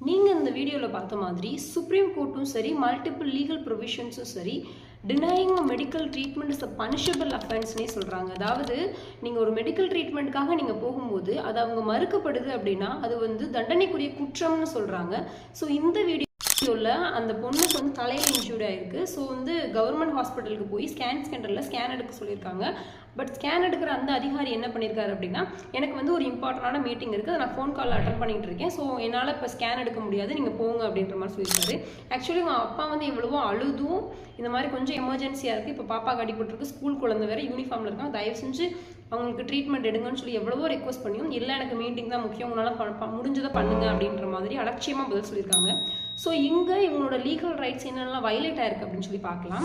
நீங்கள் இந்த வீடியோவில் பார்த்த மாதிரி சுப்ரீம் கோர்ட்டும் சரி மல்டிபிள் லீகல் ப்ரொவிஷன்ஸும் சரி denying medical treatment is a punishable அஃபென்ஸ்னே சொல்கிறாங்க அதாவது நீங்கள் ஒரு மெடிக்கல் ட்ரீட்மெண்ட்காக நீங்கள் போகும்போது அது அவங்க மறுக்கப்படுது அப்படின்னா அது வந்து தண்டனைக்குரிய குற்றம்னு சொல்கிறாங்க ஸோ இந்த வீடியோ வீடியோவில் அந்த பொண்ணுக்கு வந்து தலையில் இன்ஜூர்ட் ஆயிருக்கு. ஸோ வந்து கவர்மெண்ட் ஹாஸ்பிட்டலுக்கு போய் ஸ்கேன் சென்டரில் ஸ்கேன் எடுக்க சொல்லியிருக்காங்க. பட் ஸ்கேன் எடுக்கிற அந்த அதிகாரி என்ன பண்ணியிருக்காரு அப்படின்னா எனக்கு வந்து ஒரு இம்பார்ட்டண்டான மீட்டிங் இருக்குது அதை நான் ஃபோன் கால் அட்டன் பண்ணிகிட்டு இருக்கேன். ஸோ என்னால் இப்போ ஸ்கேன் எடுக்க முடியாது. நீங்கள் போங்க அப்படின்ற மாதிரி சொல்லியிருக்காரு. ஆக்சுவலி உங்கள் அப்பா வந்து எவ்வளவோ அழுதும். இந்த மாதிரி கொஞ்சம் எமர்ஜென்சியாக இருக்குது இப்போ பாப்பாக்கு அடிபட்டுருக்கு. ஸ்கூல் குழந்தை வேறு யூனிஃபார்மில் இருக்காங்க. தயவு செஞ்சு அவங்களுக்கு ட்ரீட்மெண்ட் எடுங்கன்னு சொல்லி எவ்வளவோ ரெக்வஸ்ட் பண்ணியும் இல்லை எனக்கு மீட்டிங் தான் முக்கியம். உங்களால் முடிஞ்சதை பண்ணுங்க அப்படின்ற மாதிரி அலட்சியமாக பதில் சொல்லியிருக்காங்க. ஸோ இங்கே இவங்களோட லீகல் ரைட்ஸ் என்னென்னலாம் வயலேட் ஆயிருக்கு அப்படின்னு சொல்லி பார்க்கலாம்.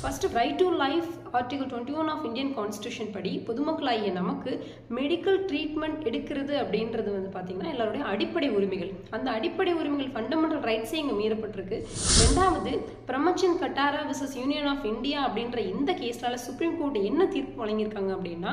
First right to life article twenty one of Indian constitution படி பொதுமக்களாகிய நமக்கு மெடிக்கல் ட்ரீட்மெண்ட் எடுக்கிறது அப்படின்றது வந்து பார்த்தீங்கன்னா எல்லாருடைய அடிப்படை உரிமைகள். அந்த அடிப்படை உரிமைகள் ஃபண்டமெண்டல் ரைட்ஸே இங்கே மீறப்பட்டிருக்கு. ரெண்டாவது Premchand Katara versus Union of India அப்படின்ற இந்த கேஸ்னால சுப்ரீம் கோர்ட் என்ன தீர்ப்பு வழங்கியிருக்காங்க அப்படின்னா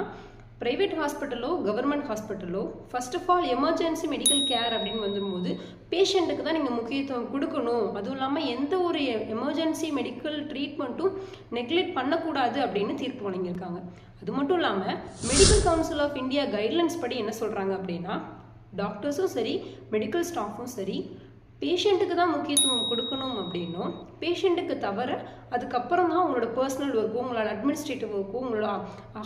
ப்ரைவேட் ஹாஸ்பிட்டலோ government ஹாஸ்பிட்டலோ first of all emergency medical care அப்படின்னு வந்தும்போது பேஷண்ட்டுக்கு தான் நீங்கள் முக்கியத்துவம் கொடுக்கணும். அதுவும் இல்லாமல் எந்த ஒரு எமர்ஜென்சி மெடிக்கல் ட்ரீட்மெண்ட்டும் நெக்லெக்ட் பண்ணக்கூடாது அப்படின்னு தீர்ப்பு வழங்கியிருக்காங்க. அது மட்டும் இல்லாமல் medical council of India guidelines படி என்ன சொல்கிறாங்க அப்படின்னா டாக்டர்ஸும் சரி மெடிக்கல் ஸ்டாஃபும் சரி பேஷண்ட்டுக்கு தான் முக்கியத்துவம் கொடுக்கணும் அப்படின்னும். பேஷண்ட்டுக்கு தவிர அதுக்கப்புறம் தான் உங்களோட பர்சனல் ஒர்க்கும் உங்களோட அட்மினிஸ்ட்ரேட்டிவ் ஒர்க்கும் உங்களோட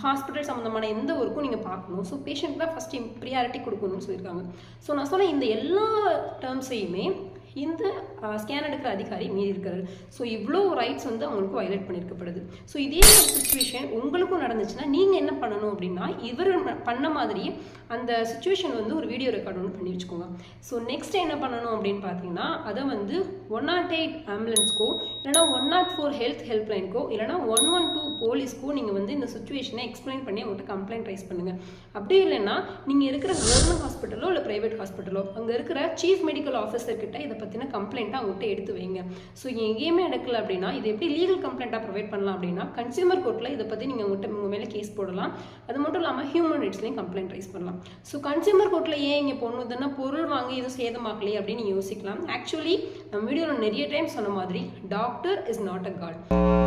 ஹாஸ்பிட்டல் சம்மந்தமான எந்த ஒர்க்கும் நீங்கள் பார்க்கணும். ஸோ பேஷண்ட்டுக்கு தான் ஃபஸ்ட் ப்ரியாரிட்டி கொடுக்கணும்னு சொல்லியிருக்காங்க. ஸோ நான் சொன்ன இந்த எல்லா டேர்ம்ஸையுமே இந்த ஸ்கேன் எடுக்கிற அதிகாரி மீறி இருக்கிறார் ஸோ இவ்வளோ ரைட்ஸ் வந்து அவங்களுக்கு வயலேட் பண்ணியிருக்கப்படுது. ஸோ இதே ஒரு சுச்சுவேஷன் உங்களுக்கும் நடந்துச்சுன்னா நீங்கள் என்ன பண்ணணும் அப்படின்னா இவர் பண்ண மாதிரியே அந்த சுச்சுவேஷன் வந்து ஒரு வீடியோ ரெக்கார்ட் ஒன்று பண்ணி வச்சுக்கோங்க. ஸோ நெக்ஸ்ட் என்ன பண்ணணும் அப்படின்னு பார்த்தீங்கன்னா அதை வந்து ஒன் நாட் எயிட் ஆம்புலன்ஸ்க்கோ இல்லைனா ஒன் நாட் ஃபோர் ஹெல்த் ஹெல்ப்லைனுக்கோ இல்லைனா ஒன் ஒன் டூ போலீஸ்க்கோ நீங்கள் வந்து இந்த சுச்சுவேஷனை எக்ஸ்பிளைன் பண்ணி அவங்கள்ட்ட கம்ப்ளைண்ட் ரைஸ் பண்ணுங்கள் அப்படி இல்லைன்னா நீங்கள் இருக்கிற கவர்மெண்ட் ஹாஸ்பிட்டலோ இல்லை ப்ரைவேட் ஹாஸ்பிட்டலோ அங்கே இருக்கிற சீஃப் மெடிக்கல் ஆஃபீஸர்கிட்ட இதை பற்றின கம்ப்ளைண்ட்டாக அவங்ககிட்ட எடுத்து வைங்க. ஸோ எங்கேயுமே எடுக்கல அப்படின்னா இது எப்படி லீகல் கம்ப்ளைண்ட்டாக ப்ரொவைட் பண்ணலாம் அப்படின்னா கன்சியூமர் கோர்ட்டில் இதை பற்றி நீங்கள் உங்கள்கிட்ட உங்கள் மேலே கேஸ் போடலாம். அது மட்டும் இல்லாமல் ஹியூமன் ரைட்ஸ்லையும் கம்ப்ளைண்ட் ரைஸ் பண்ணலாம். ஸோ கன்சியூமர் கோர்ட்டில் ஏன் இங்கே போடணுதுன்னா பொருள் வாங்கி எதுவும் சேதமாக்கலையே அப்படின்னு யோசிக்கலாம். ஆக்சுவலி நம்ம வீடியோவில் நிறைய டைம் சொன்ன மாதிரி doctor is not a god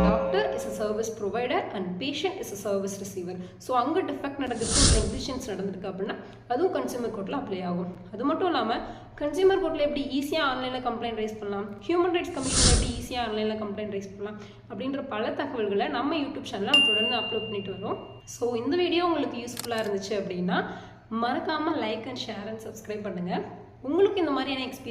doctor is a service provider and patient is a service receiver so அங்கே டிஃபெக்ட் நடந்திருக்கு நெக்லிஷன்ஸ் நடந்திருக்கு அப்படின்னா அதுவும் கன்சியூமர் கோர்ட்டில் அப்ளை ஆகும். அது மட்டும் இல்லாமல் கன்சியூமர் கோர்ட்டில் எப்படி ஈஸியாக ஆன்லைனில் கம்ப்ளைண்ட் ரைஸ் பண்ணலாம்? ஹியூமன் ரைட்ஸ் கமிஷனில் எப்படி ஈஸியாக ஆன்லைனில் கம்ப்ளைண்ட் ரைஸ் பண்ணலாம்? அப்படின்ற பல தகவல்களை நம்ம யூடியூப் சேனலில் நம்ம தொடர்ந்து அப்லோட் பண்ணிட்டு வரோம். ஸோ இந்த வீடியோ உங்களுக்கு யூஸ்ஃபுல்லாக இருந்துச்சு அப்படின்னா மறக்காமல் like and share and subscribe பண்ணுங்கள் உங்களுக்கு இந்த மாதிரியான எக்ஸ்பீரியன்ஸ்